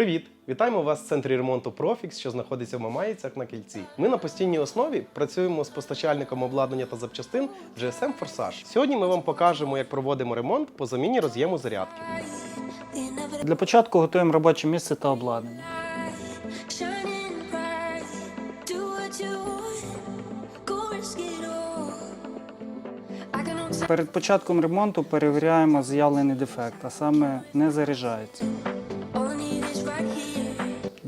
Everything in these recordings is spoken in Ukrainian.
Привіт! Вітаємо вас в центрі ремонту Profix, що знаходиться в Мамаїцях на кільці. Ми на постійній основі працюємо з постачальником обладнання та запчастин GSM Forsage. Сьогодні ми вам покажемо, як проводимо ремонт по заміні роз'єму зарядки. Для початку готуємо робоче місце та обладнання. Перед початком ремонту перевіряємо заявлений дефект, а саме не заряджається.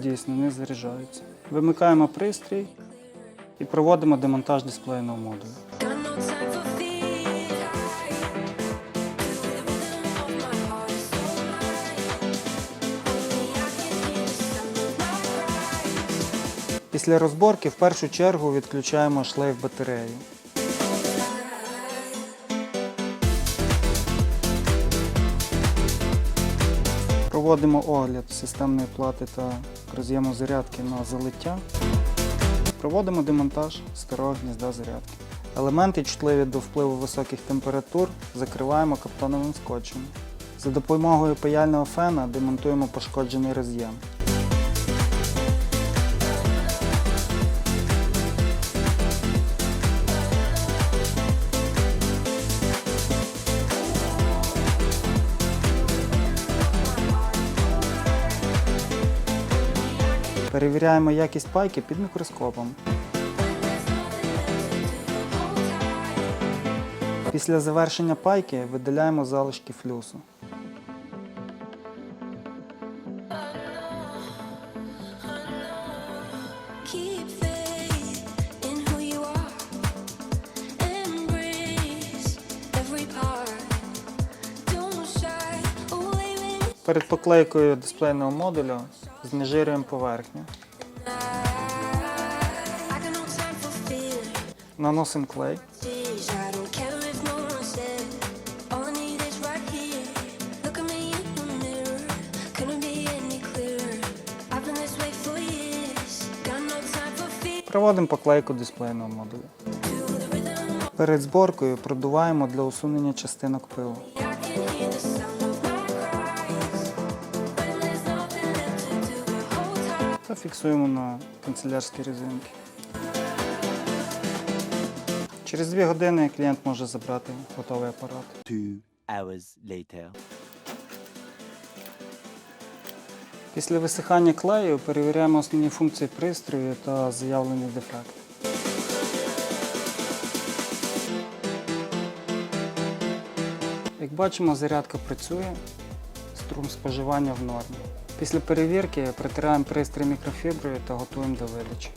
Дійсно, не заряджається. Вимикаємо пристрій і проводимо демонтаж дисплейного модулю. Після розборки в першу чергу відключаємо шлейф батареї. Проводимо огляд системної плати та роз'єму зарядки на залиття. Проводимо демонтаж старого гнізда зарядки. Елементи, чутливі до впливу високих температур, закриваємо каптоновим скотчем. За допомогою паяльного фена демонтуємо пошкоджений роз'єм. Перевіряємо якість пайки під мікроскопом. Після завершення пайки видаляємо залишки флюсу. Keep way for years. Got no time for fear. Проводимо поклейку дисплейного модулю. Перед зборкою продуваємо для усунення частинок пилу. Та фіксуємо на канцелярські резинки. Через дві години клієнт може забрати готовий апарат. Two hours later. Після висихання клею перевіряємо основні функції пристрою та заявлений дефект. Як бачимо, зарядка працює, струм споживання в нормі. Після перевірки притираємо пристрій мікрофіброю та готуємо до видачі.